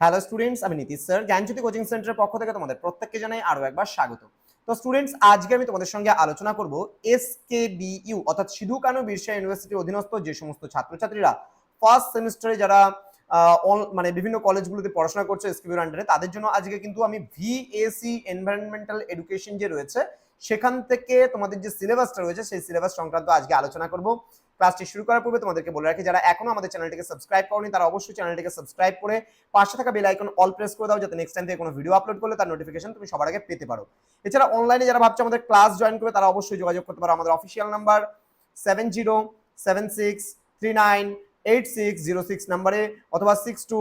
Hello students আমি Nitish sir Gyanjyoti coaching সেন্টারের পক্ষ থেকে তোমাদের প্রত্যেককে জানাই আরও একবার স্বাগত। তো স্টুডেন্টস আজকে আমি তোমাদের সঙ্গে আলোচনা করব এস কে ইউ অর্থাৎ সিধু কানু বিরসা ইউনিভার্সিটির অধীনস্থ যে সমস্ত ছাত্রছাত্রীরা ফার্স্ট সেমিস্টারে যারা মানে বিভিন্ন কলেজগুলোতে পড়াশোনা করছে এসকিউর আন্ডারে তাদের জন্য আজকে কিন্তু আমি ভিএসি এনভায়রনমেন্টাল এডুকেশন যে রয়েছে সেখান থেকে তোমাদের যে সিলেবাসটা রয়েছে, সেই সিলেবাস সংক্রান্ত আজকে আলোচনা করব। ক্লাসটি শুরু করার পূর্বে তোমাদেরকে বলে রাখি, যারা এখনও আমাদের চ্যানেলটিকে সাবস্ক্রাইব করনি, তারা অবশ্যই চ্যানেলটিকে সাবস্ক্রাইব করে পাশে থাকা বেল আইকন অল প্রেস করে দাও, যাতে নেক্সট টাইম থেকে কোনো ভিডিও আপলোড করলে তার নোটিফিকেশন তুমি সবার আগে পেতে পারো। এছাড়া অনলাইনে যারা ভাবছ আমাদের ক্লাস জয়েন করবে, তারা অবশ্যই যোগাযোগ করতে পারো। আমাদের official number seven zero seven six three nine eight six zero six নাম্বারে অথবা six two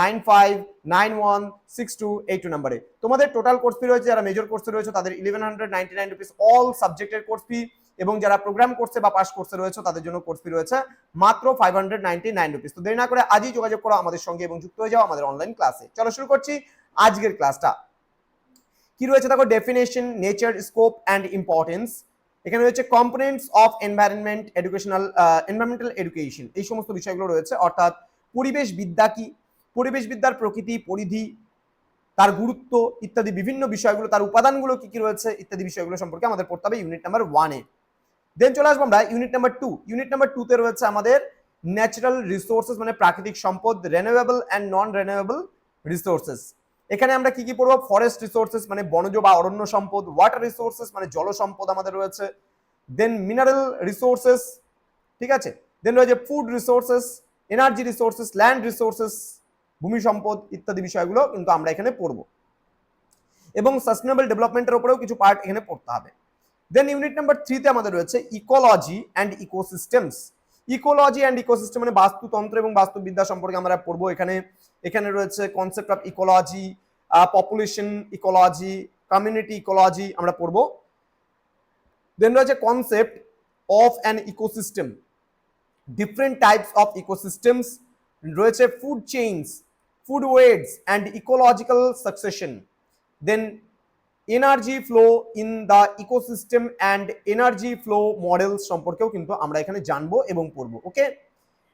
nine five nine one six two eight two নাম্বারে। তোমাদের টোটাল কোর্স ফি রয়েছে, যারা মেজর কোর্সে রয়েছে, তাদের eleven hundred ninety nine rupees all সাবজেক্টের কোর্স ফি এবং যারা প্রোগ্রাম করছে বা পাস কোর্সে রয়েছে, তাদের জন্য কোর্স ফি রয়েছে মাত্র five hundred ninety nine rupees তো দেরি না করে আজই যোগাযোগ করো আমাদের সঙ্গে এবং যুক্ত হয়ে যাও আমাদের অনলাইন ক্লাসে চলো শুরু করছি আজকের ক্লাসটা কি রয়েছে দেখো definition nature scope and importance এখানে রয়েছে components of environment educational environmental education এই সমস্ত বিষয়গুলো রয়েছে। অর্থাৎ পরিবেশ বিদ্যা কি? পরিবেশ বিদ্যার প্রকৃতি, পরিধি, তার গুরুত্ব ইত্যাদি বিভিন্ন বিষয়গুলো, তার উপাদানগুলো কি কি রয়েছে ইত্যাদি বিষয়গুলো সম্পর্কে আমাদের পড়তে হবে ইউনিট নাম্বার ওয়ানে দেন চলে আসব আমরা unit number two unit number টুতে রয়েছে আমাদের ন্যাচারাল রিসোর্সেস মানে প্রাকৃতিক সম্পদ রেনিউয়েবল অ্যান্ড নন রেনিউয়েবল রিসোর্সেস এখানে আমরা কি কি পড়ব? ফরেস্ট রিসোর্সেস মানে বনজ বা অরণ্য সম্পদ ওয়াটার রিসোর্সেস মানে জল সম্পদ আমাদের রয়েছে। দেন মিনারেল রিসোর্সেস ঠিক আছে? দেন রয়েছে food resources energy resources land resources ভূমি সম্পদ ইত্যাদি বিষয়গুলো কিন্তু আমরা এখানে পড়ব। এবং সাস্টেনেবল ডেভেলপমেন্টের উপরেও কিছু পার্ট এখানে পড়তে হবে। দেন ইউনিট নাম্বার থ্রিতে আমাদের রয়েছে ecology and ecosystems ecology and ecosystem মানে বাস্তুতন্ত্র এবং বাস্তুবিদ্যা সম্পর্কে আমরা পড়ব। এখানে এখানে রয়েছে concept of ecology population ecology community ecology আমরা পড়ব। দেন রয়েছে concept of an ecosystem different types of ecosystems রয়েছে food chains food webs and ecological succession then energy flow in the ecosystem and energy flow models সম্পর্কেও কিন্তু আমরা এখানে জানব এবং পড়ব, ওকে?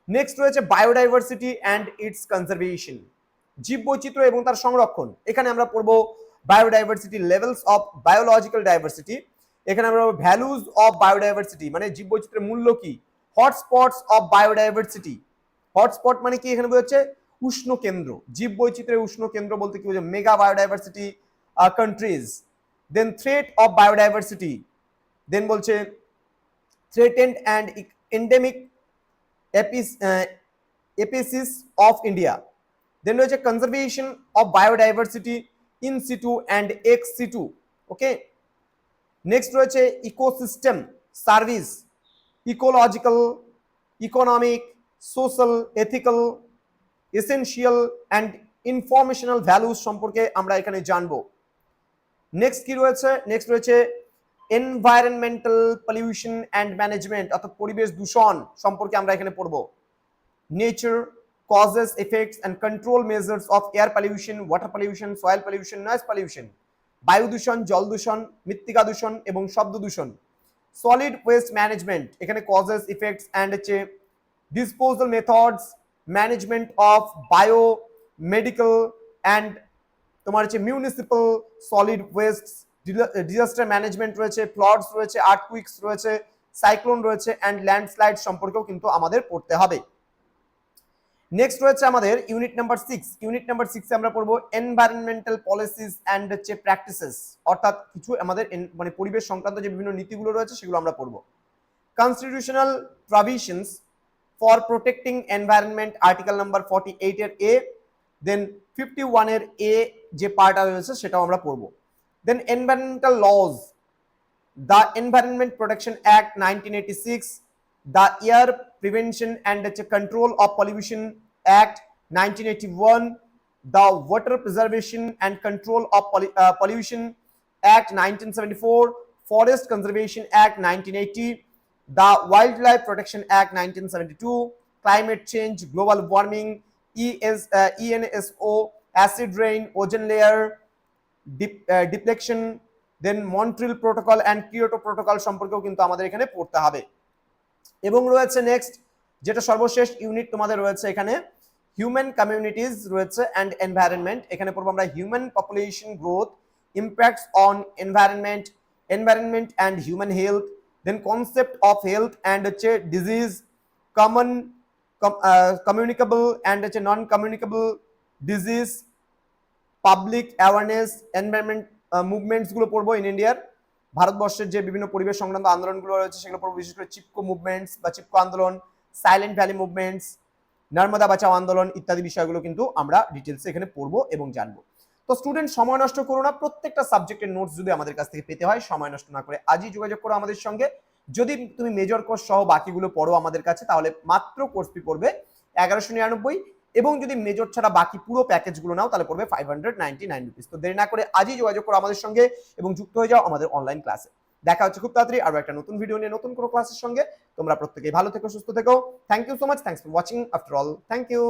নেক্সট রয়েছে বায়োডাইভার্সিটি অ্যান্ড ইটস কনজারভেশন, জীববৈচিত্র্য এবং তার সংরক্ষণ। এখানে আমরা পড়ব biodiversity levels of biological diversity, এখানে আমরা ভ্যালুজ অফ বায়োডাইভার্সিটি মানে জীববৈচিত্র্যের মূল্য কি? Hotspots of biodiversity. হটস্পট মানে কি এখানে বোঝাচ্ছে? উষ্ণ কেন্দ্র। জীববৈচিত্র্যের উষ্ণ কেন্দ্র বলতে কি বোঝায়? Mega biodiversity countries then threat of biodiversity then বলছে threatened and endemic species of India then রয়েছে conservation of biodiversity in situ and ex situ okay next রয়েছে ecosystem service ecological economic social ethical essential and informational values সম্পর্কে আমরা এখানে জানব। Next কি রয়েছে? Next রয়েছে এনভায়রনমেন্টাল পলিউশন অ্যান্ড ম্যানেজমেন্ট অর্থাৎ পরিবেশ দূষণ সম্পর্কে আমরা এখানে পড়ব। Nature causes, effects and control measures of air pollution, water pollution, soil pollution, noise pollution, বায়ু দূষণ, জল দূষণ, মৃত্তিকা দূষণ এবং শব্দ দূষণ। সলিড ওয়েস্ট ম্যানেজমেন্ট এখানে কজেস ইফেক্টস অ্যান্ড হচ্ছে disposal methods management of biomedical medical তোমার হচ্ছে municipal solid waste disaster management রয়েছে ফ্লডস রয়েছে আর্থকুইক্স রয়েছে সাইক্লোন রয়েছে অ্যান্ড ল্যান্ডস্লাইড সম্পর্কেও কিন্তু আমাদের পড়তে হবে। নেক্সট রয়েছে আমাদের unit number six unit number সিক্সে আমরা পড়ব এনভায়রনমেন্টাল পলিসিস অ্যান্ড হচ্ছে প্র্যাকটিসেস অর্থাৎ কিছু আমাদের মানে পরিবেশ সংক্রান্ত যে বিভিন্ন নীতিগুলো রয়েছে সেগুলো আমরা পড়ব। Constitutional provisions for protecting environment article number forty এইটের এ দেন ফিফটি ওয়ানের এ যে পার্ট রয়েছে সেটাও আমরা পড়ব then environmental laws the environment protection act nineteen eighty six the Air Prevention and Control of Pollution Act 1981, the Water Preservation and Control of Pollu- uh, Pollution Act 1974, Forest Conservation Act 1980, the Wildlife Protection Act 1972, Climate Change, Global Warming, ES, uh, ENSO, Acid Rain, Ozone Layer, Dep- uh, Depletion, then Montreal Protocol and Kyoto Protocol সম্পর্কেও কিন্তু আমাদের এখানে পড়তে হবে। এবং রয়েছে next যেটা সর্বশেষ ইউনিট তোমাদের রয়েছে এখানে হিউম্যান কমিউনিটিজ রয়েছে অ্যান্ড এনভায়রনমেন্ট এখানে পড়ব আমরা human population growth impacts on environment environment and human health then concept of health and হচ্ছে ডিজিজ কমন কমিউনিকেবল অ্যান্ড হচ্ছে non communicable disease public awareness environment মুভমেন্টসগুলো পড়ব ইন ইন্ডিয়ার ভারতবর্ষের যে বিভিন্ন পরিবেশ সংক্রান্ত আন্দোলনগুলো রয়েছে, সেগুলো পড়ব, বিশেষ করে চিপকো মুভমেন্টস বা চিপকো আন্দোলন সাইলেন্ট ভ্যালি মুভমেন্টস নর্মদা বাঁচাও আন্দোলন ইত্যাদি বিষয়গুলো কিন্তু আমরা ডিটেলসে এখানে পড়ব এবং জানব। তো স্টুডেন্ট সময় নষ্ট করো না, প্রত্যেকটা সাবজেক্টের নোটস যদি আমাদের কাছ থেকে পেতে হয়, সময় নষ্ট না করে আজই যোগাযোগ করো আমাদের সঙ্গে। যদি তুমি মেজর কোর্স সহ বাকিগুলো পড়ো আমাদের কাছে, তাহলে মাত্র কোর্স ফি পড়বে এগারোশো নিরানব্বই এবং যদি মেজর ছাড়া বাকি পুরো প্যাকেজগুলো নাও, তাহলে পড়বে five hundred ninety nine rupees তো দেরি না করে আজই যোগাযোগ করো আমাদের সঙ্গে এবং যুক্ত হয়ে যাও আমাদের অনলাইন ক্লাসে দেখা হচ্ছে খুব তাড়াতাড়ি আরও একটা নতুন ভিডিও নিয়ে, নতুন কোনো ক্লাসের সঙ্গে। তোমরা প্রত্যেকেই ভালো থেকো, সুস্থ থেকো। Thank you so much thanks for watching after all thank you